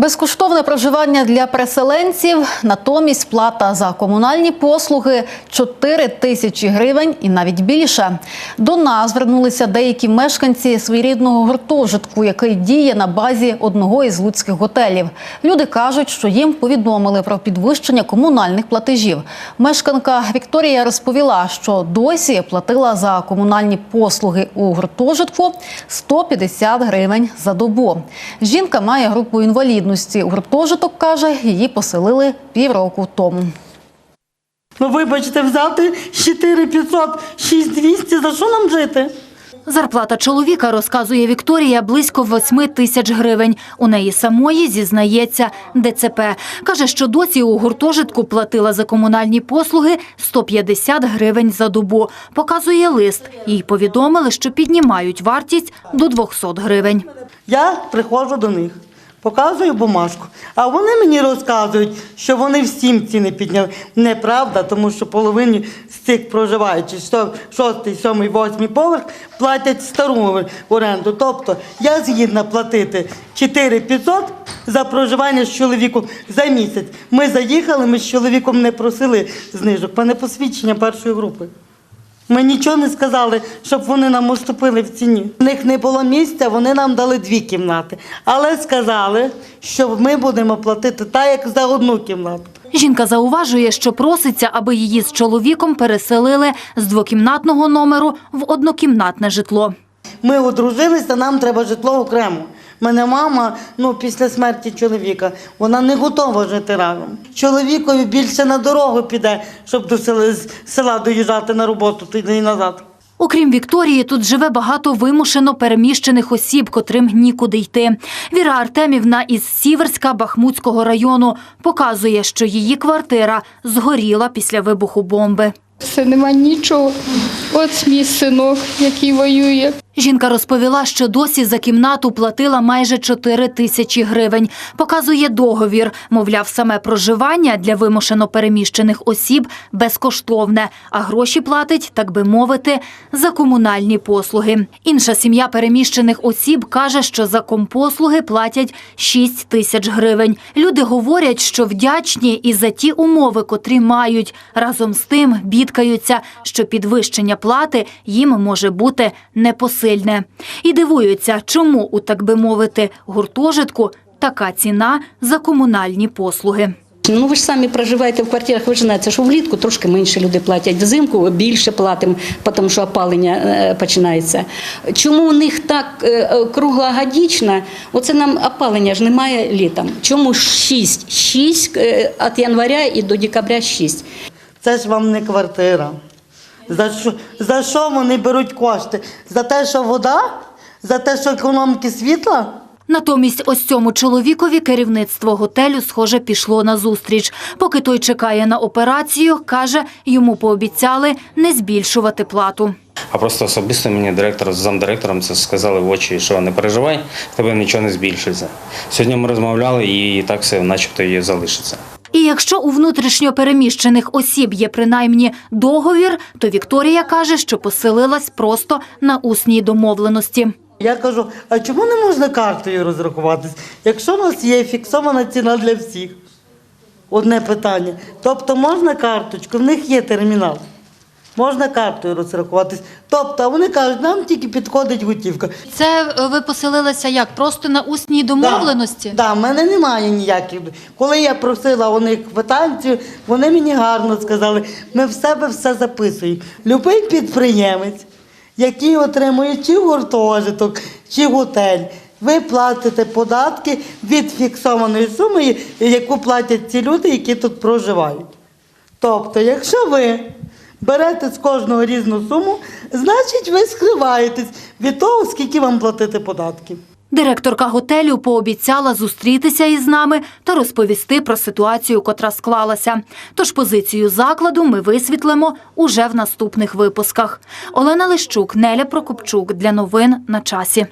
Безкоштовне проживання для переселенців, натомість плата за комунальні послуги 4 тисячі гривень і навіть більше. До нас звернулися деякі мешканці своєрідного гуртожитку, який діє на базі одного із луцьких готелів. Люди кажуть, що їм повідомили про підвищення комунальних платежів. Мешканка Вікторія розповіла, що досі платила за комунальні послуги у гуртожитку 150 гривень за добу. Жінка має групу інвалідності. У гуртожиток каже, її поселили півроку тому. Ну, вибачте, взяти 4500, 6200, за що нам жити? Зарплата чоловіка, розказує Вікторія, близько 8 тисяч гривень. У неї самої зізнається ДЦП. Каже, що досі у гуртожитку платила за комунальні послуги 150 гривень за добу. Показує лист. Їй повідомили, що піднімають вартість до 200 гривень. Я приходжу до них, показую бумажку. А вони мені розказують, що вони всім ціни підняли. Неправда, тому що половині з цих проживаючих, шостий, сьомий, восьмий поверх, платять стару оренду. Тобто я згідна платити 4500 за проживання з чоловіком за місяць. Ми заїхали, ми з чоловіком не просили знижок. Мене посвідчення першої групи. Ми нічого не сказали, щоб вони нам уступили в ціні. У них не було місця, вони нам дали дві кімнати. Але сказали, що ми будемо платити так, як за одну кімнату. Жінка зауважує, що проситься, аби її з чоловіком переселили з двокімнатного номеру в однокімнатне житло. Ми одружилися, нам треба житло окремо. Мене мама, ну після смерті чоловіка, вона не готова жити разом. Чоловікові більше на дорогу піде, щоб до села, з села доїжджати на роботу туди і назад. Окрім Вікторії, тут живе багато вимушено переміщених осіб, котрим нікуди йти. Віра Артемівна із Сіверська Бахмутського району показує, що її квартира згоріла після вибуху бомби. Все нема нічого. От мій синок, який воює. Жінка розповіла, що досі за кімнату платила майже 4 тисячі гривень. Показує договір. Мовляв, саме проживання для вимушено переміщених осіб безкоштовне, а гроші платить, так би мовити, за комунальні послуги. Інша сім'я переміщених осіб каже, що за компослуги платять 6 тисяч гривень. Люди говорять, що вдячні і за ті умови, котрі мають. Разом з тим бідкаються, що підвищення плати їм може бути непосильне. І дивуються, чому у так би мовити гуртожитку така ціна за комунальні послуги. Ну ви ж самі проживаєте в квартирах, ви ж знаєте, що влітку трошки менше люди платять, взимку більше платимо, тому що опалення е, починається. Чому у них так е, е, круглогодічно? Оце нам опалення ж немає літом. Чому 6? 6 від января і до декабря 6. Це ж вам не квартира. За що, за що вони беруть кошти? За те, що вода? За те, що економіки світла? Натомість ось цьому чоловікові керівництво готелю, схоже, пішло на зустріч. Поки той чекає на операцію, каже, йому пообіцяли не збільшувати плату. А просто особисто мені директор з замдиректором це сказали в очі, що не переживай, в тебе нічого не збільшиться. Сьогодні ми розмовляли і так все, начебто, і залишиться. І якщо у внутрішньо переміщених осіб є принаймні договір, то Вікторія каже, що поселилась просто на усній домовленості. Я кажу, а чому не можна картою розрахуватись, якщо у нас є фіксована ціна для всіх? Одне питання. Тобто можна карточку, в них є термінал. Можна картою розрахуватись. Тобто, вони кажуть, нам тільки підходить готівка. Це е, ви поселилися як? Просто на усній домовленості? Так, да, в мене немає ніяких. Коли я просила у них квитанцію, вони мені гарно сказали, ми в себе все записуємо. Любий підприємець, який отримує чи гуртожиток, чи готель, ви платите податки від фіксованої суми, яку платять ці люди, які тут проживають. Тобто, якщо ви берете з кожного різну суму, значить ви скриваєтесь від того, скільки вам платити податків. Директорка готелю пообіцяла зустрітися із нами та розповісти про ситуацію, котра склалася. Тож позицію закладу ми висвітлимо уже в наступних випусках. Олена Лищук, Неля Прокопчук для новин на часі.